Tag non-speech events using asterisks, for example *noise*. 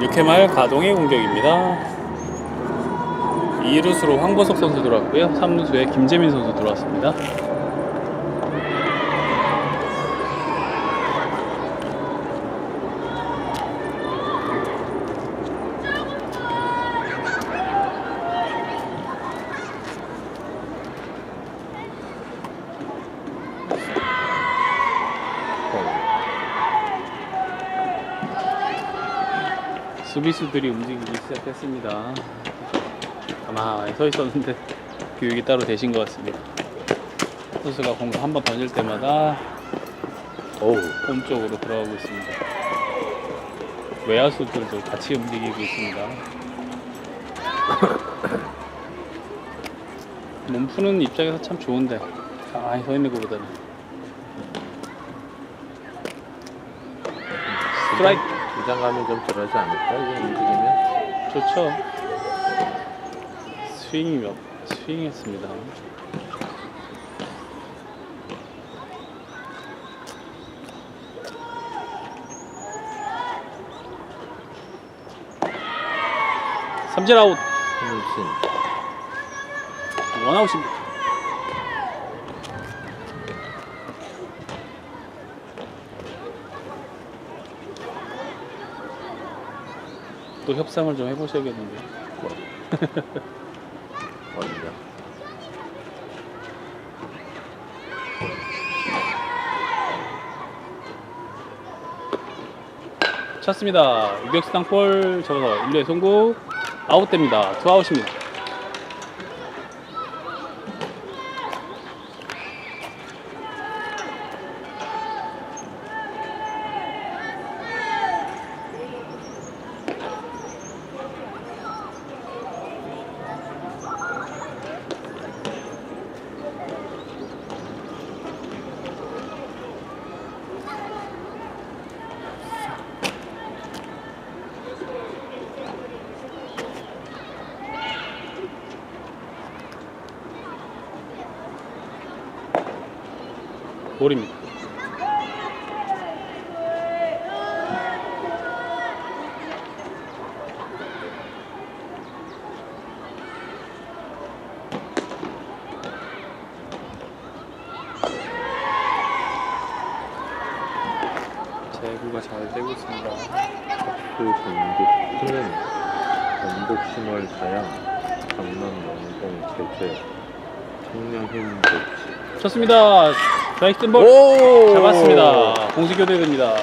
6회말 가동의 공격입니다. 2루수로 황보석 선수 들어왔고요. 3루수에 김재민 선수 들어왔습니다. 수비수들이 움직이기 시작했습니다. 가만히 서 있었는데 교육이 따로 되신 것 같습니다. 선수가 공한번 던질 때마다 어우, 홈 쪽으로 들어가고 있습니다. 외야수들도 같이 움직이고 있습니다. *coughs* 몸 푸는 입장에서 참 좋은데 가만히 서 있는 것보다는 스트라이크 부장감이 좀 덜하지 않을까? 이게 움직이면? 좋죠. 스윙이 몇 스윙했습니다. 삼진 아웃 훨씬. 원아웃입니다. 또 협상을 좀 해보셔야겠는데. 어디냐? 찼습니다. 유격수 땅볼 접어서 1루에 송구 아웃됩니다. 투 아웃입니다. 볼입니다. 제구가 잘 되고 있습니다. 그 전북, 는 전북 심월 사양, 강남 영동 제재, 청량힘 복지. 좋습니다. 스트라이크 볼 오! 잡았습니다. 공식 교대됩니다.